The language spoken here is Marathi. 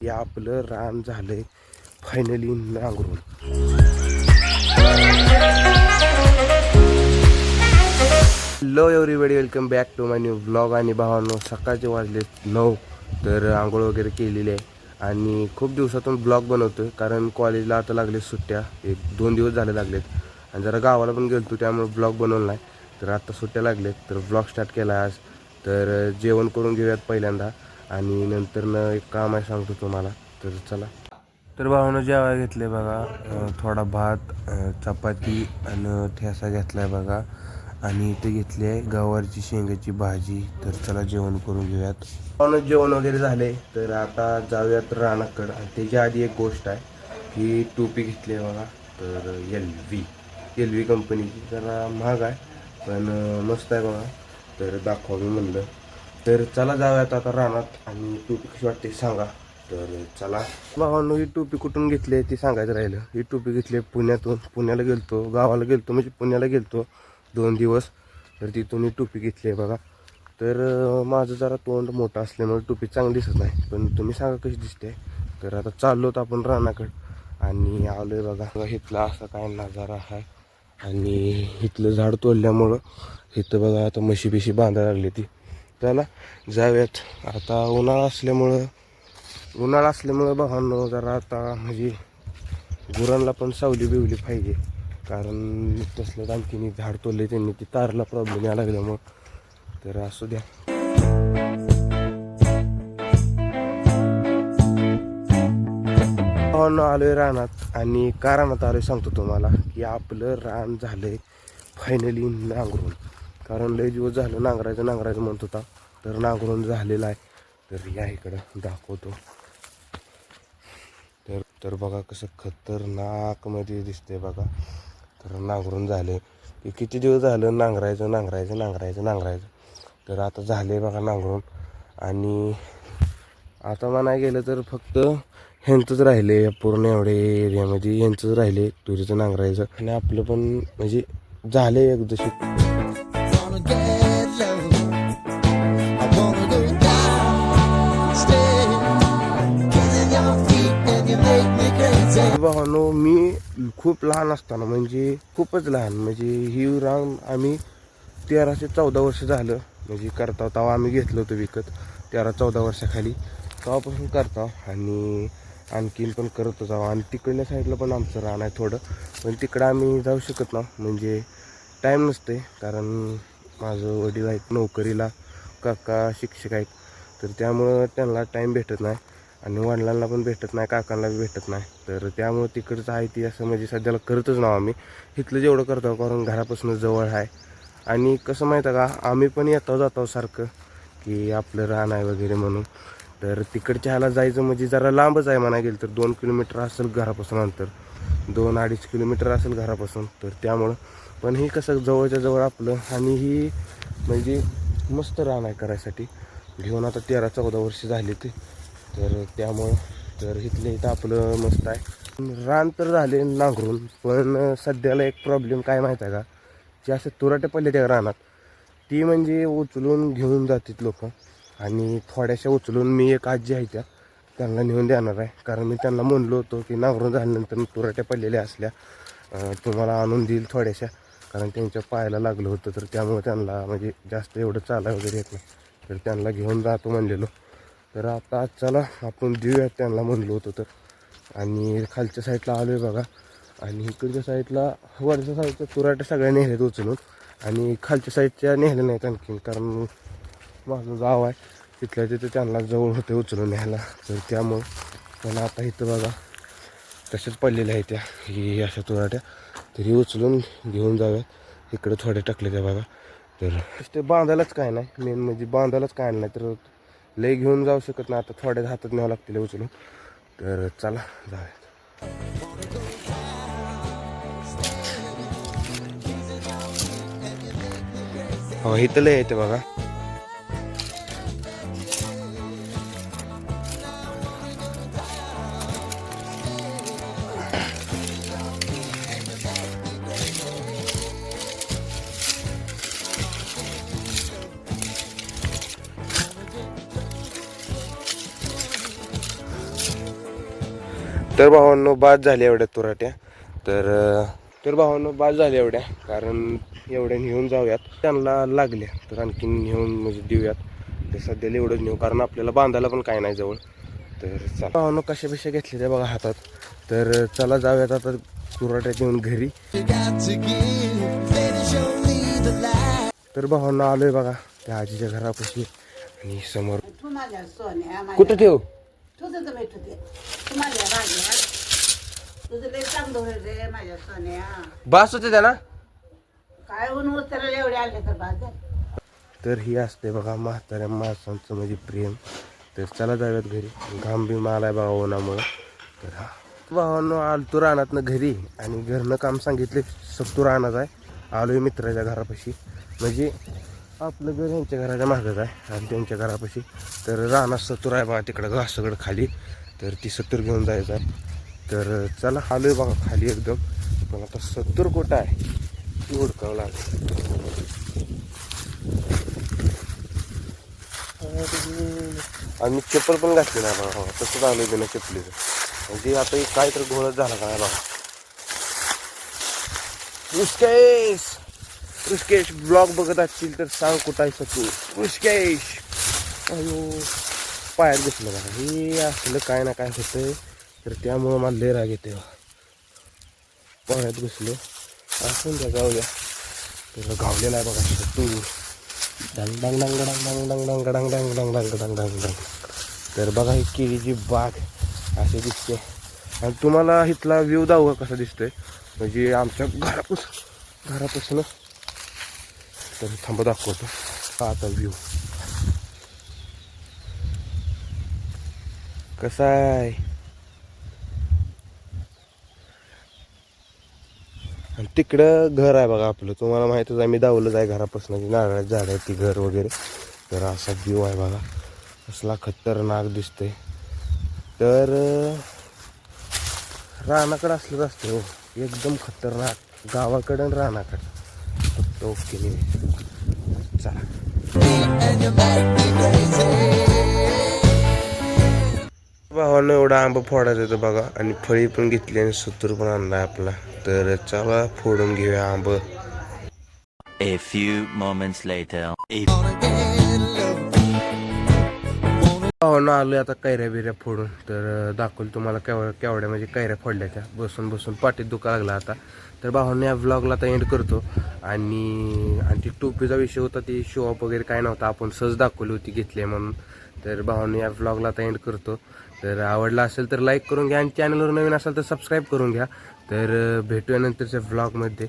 या आपलं रान झालंय फायनली नांगरून. Hello everybody welcome back to my new blog आणि भावांनो सकाळचे वाजले नऊ तर आंघोळ वगैरे केलेली आहे. आणि खूप दिवसातून ब्लॉग बनवतोय कारण कॉलेजला आता लागले सुट्ट्या. एक दोन दिवस झाले लागलेत. आणि जरा गावाला पण गेलतो त्यामुळे ब्लॉग बनवला नाही. तर आत्ता सुट्ट्या लागलेत तर ब्लॉग स्टार्ट केला आज. तर जेवण करून घेऊयात पहिल्यांदा. आणि नंतर एक काम आहे सांगतो तुम्हाला. तर चला. तर भावानं जेवाय आहे बघा. थोडा भात चपाती आणि ठेसा घेतला आहे बघा. आणि इथे घेतली आहे गवारची शेंगाची भाजी. तर चला जेवण करून घेऊयात. भावानं जेवण वगैरे झाले तर आता जाऊयात रानाकड. आणि त्याच्या आधी एक गोष्ट आहे ही टोपी घेतली आहे बघा. तर एल व्ही. एल व्ही कंपनीची. जरा महाग आहे. पण मस्त आहे बघा. तर दाखवा मी म्हणलं. तर चला जाऊयात आता रानात आणि टोपी कशी वाटते सांगा. तर चला. भावांनो ही टोपी कुठून घेतली आहे ती सांगायचं राहिलं. ही टोपी घेतली आहे पुण्यातून. पुण्याला गेलतो गावाला गेलतो म्हणजे पुण्याला गेलतो दोन दिवस. तर तिथून ही टोपी घेतली आहे बघा. तर माझं जरा तोंड मोठं असल्यामुळे टोपी चांगली दिसत नाही. पण तुम्ही सांगा कशी दिसते. तर आता चाललोत आपण रानाकडं. आणि आलो आहे बघा इथला असा काय नजारा आहे. आणि इथलं झाड तोडल्यामुळं इथं बघा आता म्हशी बिशी बांधायला लागली ती. त्याला जाव्यात. आता उन्हाळा असल्यामुळं उन्हाळा असल्यामुळं भावांनो जरा आता म्हणजे गुरांना पण सावली बिवली पाहिजे. कारण तसलं आणखीन झाड तोडले त्यांनी ती तारला प्रॉब्लेम यायला लागल्यामुळं तर असू द्या. हो आलो आलोय रानात. आणि का रानात आलोय सांगतो तुम्हाला की आपलं रान झालंय फायनली नांगरून. कारण लय दिवस झालं नांगरायचं नांगरायचं म्हणत होता. तर नांगरून झालेलं आहे. तर या इकडं दाखवतो. तर तर बघा कसं खतरनाकमध्ये दिसतंय बघा. तर नांगरून झाले. की किती दिवस झालं नांगरायचं नांगरायचं नांगरायचं नांगरायचं. तर आता झाले बघा नांगरून. आणि आता म्हणाय गेलं तर फक्त ह्यांचंच राहिले. पूर्ण एवढे एरियामध्ये ह्यांचंच राहिले. तुरीचं नांगरायचं. आणि आपलं पण म्हणजे झाले एकदाशी भावानो हो मी खूप लहान असताना म्हणजे खूपच लहान म्हणजे ही रान आम्ही तेराशे चौदा वर्ष झालं. म्हणजे करता तेव्हा आम्ही घेतलं होतं विकत तेरा चौदा वर्षाखाली. तेव्हापासून करता आणि आणखीन पण करत होतो. आणि तिकडल्या साईडला पण आमचं रान आहे थोडं. पण तिकडं आम्ही जाऊ शकत ना म्हणजे टाईम नसते कारण माझं वडील आहेत नोकरीला काका शिक्षक आहेत. तर त्यामुळं त्यांना टाईम भेटत नाही आणि वडिलांना पण भेटत नाही काकांना बी भेटत नाही. तर त्यामुळं तिकडचं आहे ती असं म्हणजे सध्याला करतच नाव आम्ही. इथलं जेवढं करतो कारण घरापासून जवळ आहे. आणि कसं माहीत आहे का आम्ही पण येतो जातो सारखं की आपलं रान आहे वगैरे म्हणून. तर तिकडच्या ह्याला जायचं म्हणजे जरा लांबच आहे म्हणा गेलं तर दोन किलोमीटर असेल घरापासून अंतर. दोन अडीच किलोमीटर असेल घरापासून. तर त्यामुळं पण हे कसं जवळच्या जवळ आपलं आणि ही म्हणजे मस्त रान आहे करायसाठी. घेऊन आता तेरा चौदा वर्ष झाली ते. तर त्यामुळं तर इथले इथं आपलं मस्त आहे. रान तर झाले नांगरून पण सध्याला एक प्रॉब्लेम काय माहीत आहे का? जे असे तुराटे पडले त्या रानात ती म्हणजे उचलून घेऊन जातात लोक. आणि थोड्याशा उचलून मी एक आजी आहे त्या त्यांना नेऊन देणार आहे. कारण मी त्यांना म्हणलो होतो की नांगरून झाल्यानंतर तुराट्या पडलेल्या असल्या तुम्हाला आणून देईल थोड्याशा. कारण त्यांच्या पायाला लागलं होतं तर त्यामुळे त्यांना म्हणजे जास्त एवढं चालाय वगैरे येत नाही. तर त्यांना घेऊन जातो म्हणलेलो. तर आता चला आपण देऊयात त्यांना म्हणलो होतो तर. आणि खालच्या साईडला आलो आहे बघा. आणि इकडच्या साईडला वरच्या साईडच्या तुराट्या सगळ्या नेल्यात उचलून. आणि खालच्या साईडच्या नेल्या नाहीत आणखीन कारण माझं गाव आहे. तिथल्या तिथे त्यांना जवळ होते उचलून न्यायला. तर त्यामुळं पण आता इथं बघा तसेच पडलेल्या आहेत त्या ही अशा तुराट्या. तरी उचलून घेऊन जाव्यात इकडे थोडे टाकले त्या बघा. तर ते बांधायलाच काय नाही. मेन म्हणजे बांधायलाच काय नाही तर लय घेऊन जाऊ शकत नाही. आता थोड्या हातात न्यावं लागतील उचलून. तर चला जाऊयात हो इथं लय येते बघा. तर भावांनो बाद झाल्या एवढ्या तुराट्या. तर तर भावांनो बाद झाल्या एवढ्या. कारण एवढ्या नेऊन जाऊयात. त्यांना लागल्या तर आणखीन नेऊन म्हणजे देऊयात. तर सध्याला एवढंच नेऊ कारण आपल्याला बांधायला पण काय नाही जवळ. तर चला. भावांनो कशा कशा घेतल्या त्या बघा हातात. तर चला जाऊयात आता तुराट्या नेऊन घरी. तर भावांना आलोय बघा त्या आजीच्या घरापाशी. आणि समोर कुठं ठेव? तुझं तर भेटू दे तू माझ्या राजा तुझं लय चांगलं होईल रे माझ्या सोन्या. बास होते त्या ना काय ऊन उतरायला एवढे आले तर ही असते बघा म्हाताऱ्या माणसांचं म्हणजे प्रेम. तर चला जाऊयात घरी. घाम बी आलाय बघा उन्हामुळं. तर हा. भावांनो आलतो रानातनं घरी आणि घरनं काम सांगितले. सत्तू रानात आहे. आलोय मित्राच्या घरापाशी. म्हणजे आपलं घर यांच्या घराच्या मागत आहे आणि त्यांच्या घरापाशी तर राणा सत्तूर आहे बघा तिकडं घासाकडं खाली. तर ती सत्तूर घेऊन जायचं आहे. तर चला आलोय बघा खाली एकदम. पण आता सत्तूर कुठं आहे? ती हुडकावं लागेल. आणि चप्पल पण घातली नाही बघा बघा तसंच आलं बिना चप्पलीचं. म्हणजे आता एक काय तर घोळत झाला काय बघा. ऋषकेश ब्लॉग बघत असतील तर सांग कुठं आहे तू ऋषकेश अयो पायात बसलं बघा हे असलं काय ना काय होतंय तर त्यामुळं मला लय राग येते पाण्यात पायात असून त्या द्या जाऊ तर गावलेला आहे बघा तू डंग डंग डंग डंग डंग डंग डंग डंग डंग डंग डंग डंग डंग डंग तर बघा ही केळीची बाग असे दिसते आणि तुम्हाला इथला व्ह्यू दाव कसा दिसतोय म्हणजे आमच्या घरापासून घरापासून तर थांब दाखवतो हा आता व्ह्यू कसा आहे आणि तिकडं घर आहे बघा आपलं. तुम्हाला माहितच आहे मी दावलंच आहे घरापासून. नारळाची झाड आहे ती घर वगैरे. तर असा व्ह्यू आहे बघा. असला खतरनाक दिसतंय. तर रानाकडं असलंच असतं हो. एकदम खतरनाक. गावाकडं आणि रानाकडं. फक्त ओके चला. भावानं एवढा आंबा फोडायचा होता बघा आणि फळी पण घेतली आणि सुतूर पण आणलाय आपला तर चला फोडून घेऊया आंब A few moments later. A आलो आता कैऱ्या बिऱ्या फोडून. तर दाखवल दाखवलं तुम्हाला केवढ्या केवढ्या म्हणजे कैऱ्या फोडल्या त्या. बसून बसून पाठीत दुखा लागला आता. तर भावानं या व्लॉगला आता एंड करतो. आणि आणि ती टोपीचा विषय होता ती शो ऑफ वगैरे काय नव्हता. आपण सहज दाखवली होती घेतली म्हणून. तर भावानं या व्लॉगला आता एंड करतो. तर आवडला असेल तर लाईक करून घ्या. आणि चॅनलवर नवीन असेल तर सबस्क्राईब करून घ्या. तर भेटूया नंतरच्या व्लॉगमध्ये